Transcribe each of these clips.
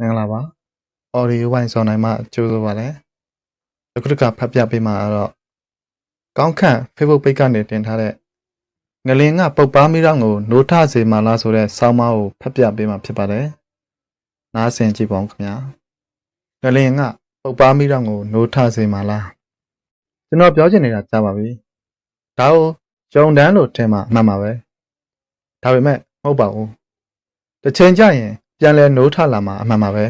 မင်္ဂလာပါ audio ဝိုင်းစောနိုင်မှကြိုးဆိုပါလဲအခုတစ်ခါဖတ်ပြပေးမှာတော့ကောင်းခန့် Facebook page ကနေတင်ထားတဲ့ငလင်ကပုတ်ပါမိတော့ကိုနိုးထစေမာလားဆိုတဲ့ဆောင်းပါးကိုဖတ်ပြပေးမှာဖြစ်ပါတယ်နားဆင်ကြည့်ပါဦးခင်ဗျာငလင်ကပုတ်ပါမိတော့ကိုနိုးထစေမာလားကျွန်တော်ပြောချင်နေတာကြားပါပြီဒါကိုဂျုံတန်းလို့ထင်မှမှန်ပါပဲဒါပေမဲ့မဟုတ်ပါဘူးတစ်ချိန်ကျရင် ပြန်လဲနိုးထလာမှာအမှန်ပါပဲ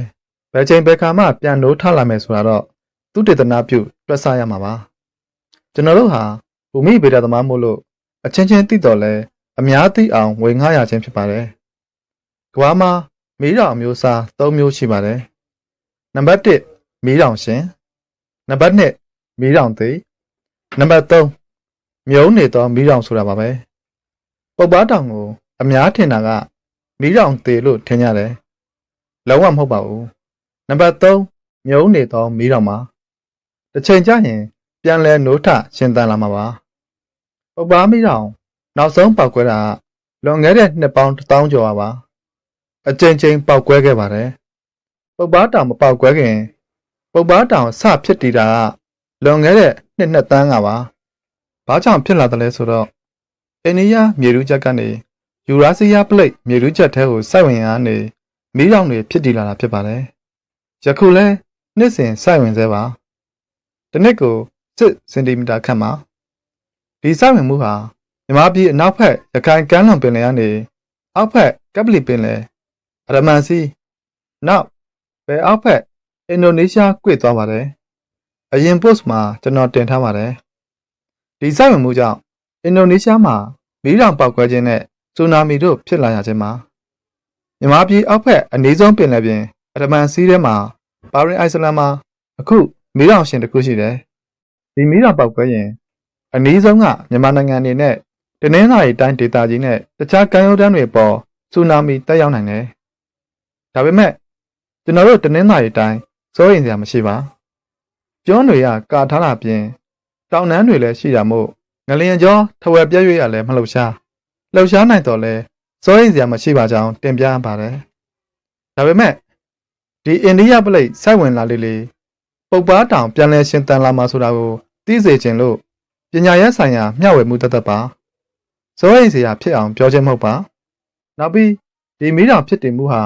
ဘယ်ချိန်ဘယ်ခါမှပြန်နိုးထလာမယ်ဆိုတာတော့သူတေသနာပြုတွက်ဆရမှာပါကျွန်တော်တို့ဟာဘူမိဗေဒသမားမို့လို့အချင်းချင်းသိတော်လဲအများသိအောင်ဝေငှရခြင်းဖြစ်ပါတယ်ကဘာမှာမီးတောင်မျိုးစား၃မျိုးရှိပါတယ်နံပါတ်1မီးတောင်ရှင်နံပါတ်2မီးတောင်သေးနံပါတ်3မြုံနေသောမီးတောင်ဆိုတာပါပဲပုပ်ပားတောင်ကို အများထင်တာက မီးတောင်သေးလို့ထင်ကြတယ်။လုံးဝမဟုတ်ပါဘူး။နံပါတ်3မြုံနေသောမီးတောင်ပါ။တစ်ချိန်ကျရင် ပြန်လဲနိုးထရှင်သန်လာမှာပါ။ပုပ္ပါမီးတောင်နောက်ဆုံးပောက်ကွဲတာကလွန်ခဲ့တဲ့နှစ်ပေါင်း1000ကျော်ပါ။အကြိမ်ကြိမ်ပောက်ကွဲခဲ့ပါတယ်။ပုပ္ပါတောင်မပောက်ကွဲခင်ပုပ္ပါတောင်စဖြစ်တည်တာကလွန်ခဲ့တဲ့နှစ်နှစ်သန်းကပါ။ဘာကြောင့်ဖြစ်လာတယ်လဲဆိုတော့အိန္ဒိယမြေတူးချက်ကနေ ယူရာစီးယားပလိတ်မြေတူးချက်ထဲကိုစိုက်ဝင်ရနေမီးတောင်တွေဖြစ်တည်လာတာဖြစ်ပါတယ်။ယခုလဲနှစ်စဉ်စိုက်ဝင်သေးပါ။တစ်နှစ်ကို6စင်တီမီတာခန့်ပါ။ဒီစိုက်ဝင်မှုဟာမြမပြည်အနောက်ဘက်ရခိုင်ကမ်းလွန်ပင်လယ်ကနေအောက်ဘက်ကပလီပင်လယ်အရမန်စီနောက်ဘယ်အောက်ဘက်အင်ဒိုနီးရှားကွေ့သွားပါတယ်။အရင် post မှာကျွန်တော်တင်ထားပါတယ်။ဒီစိုက်ဝင်မှုကြောင့်အင်ဒိုနီးရှားမှာမီးတောင်ပောက်ကွဲခြင်းနဲ့ ဆူနာမီတို့ဖြစ်လာရခြင်းမှာမြန်မာပြည်အောက်ဘက်အနည်းဆုံးပင်လယ်ပြင်အရမန်စီးထဲမှာဘာရင်အိုက်စလန်မှာအခုမီးတောင်ရှင်တစ်ခုရှိတယ်ဒီမီးတောင်ပောက်ကွဲရင်အနည်းဆုံးကမြန်မာနိုင်ငံအနေနဲ့တနင်္သာရီတိုင်းဒေသကြီးနဲ့တခြားကမ်းရိုးတန်းတွေပေါ်ဆူနာမီတက်ရောက်နိုင်တယ်ဒါပေမဲ့ကျွန်တော်တို့တနင်္သာရီတိုင်းစိုးရိမ်စရာမရှိပါကျွန်းတွေကကာထားတာပြင်တောင်တန်းတွေလည်းရှိတာမို့ငလျင်ကျော်ထဝယ်ပြည့်ရွေ့ရလည်းမလှုပ်ရှား လှုပ်ရှားနိုင်တော့လဲစိုးရိမ်စရာမရှိပါကြောင်းတင်ပြပါတယ်။ဒါပေမဲ့ဒီအိန္ဒိယပလိတ်စိုက်ဝင်လာလေလေပုပ်ပားတောင်ပြန်လဲရှင်တန်လာမှာဆိုတာကိုသိစေခြင်းလို့ပညာရေးဆိုင်ရာမျှဝေမှုတသက်ပါစိုးရိမ်စရာဖြစ်အောင်ပြောခြင်းမဟုတ်ပါနောက်ပြီးဒီမီးတောင်ဖြစ်တည်မှုဟာ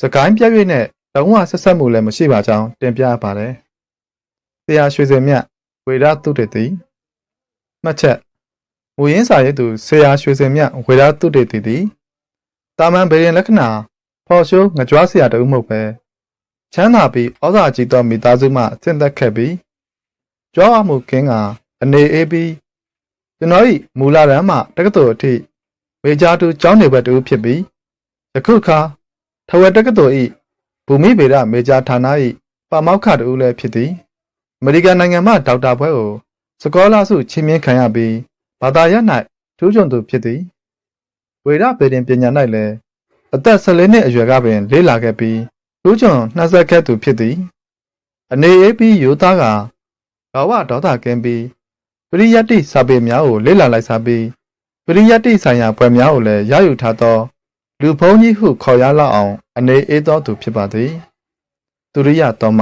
စကိုင်းပြည့်ရွေ့နဲ့လုံးဝဆက်ဆက်မှုလည်းမရှိပါကြောင်းတင်ပြပါတယ်။တရားရွှေစင်မြတ်ဝေဒသုတေတိမှတ်ချက် မူရင်းစာရေးသူဆေယာရွှေစင်မြတ်ဝေဒသုတေတိသည်တာမန်ဗေရင်လက္ခဏာဖော်ရှိုးငကြွားစရာတဦးမဟုတ်ပဲချမ်းသာပြီးဩဇာကြီးသောမိသားစုမှဆင့်သက်ခဲ့ပြီးကြွားမှုကင်းကအနေအေးပြီးကျွန်တော်၏မူလတန်းမှတက္ကသိုလ်အထိမေဂျာတူကျောင်းနေဘက်တူဖြစ်ပြီးယခုအခါထဝယ်တက္ကသိုလ်၏ဘူမိဗေဒမေဂျာဌာန၏ပါမောက္ခတူလည်းဖြစ်သည်အမေရိကန်နိုင်ငံမှဒေါက်တာဘွဲကိုစကောလာစုချင်းမြင့်ခံရပြီး ဘာသာရပ်၌ထူးချွန်သူဖြစ်သည်ဝေဒပေတင်ပညာ၌လည်းအသက်14နှစ်အရွယ်ကပင်လေ့လာခဲ့ပြီးထူးချွန်နှက်ဆက်ခဲ့သူဖြစ်သည်အနေအေးပြီးယူသားကဘာဝဒေါသကင်းပြီးပရိယတ္တိစာပေများကိုလေ့လာလိုက်စားပြီးပရိယတ္တိဆိုင်ရာပွဲများကိုလည်းရယူထားသော လူဖုံးကြီးဟုခေါ်ရလောက်အောင် အနေအေးသောသူဖြစ်ပါသည် သူရိယတော်မ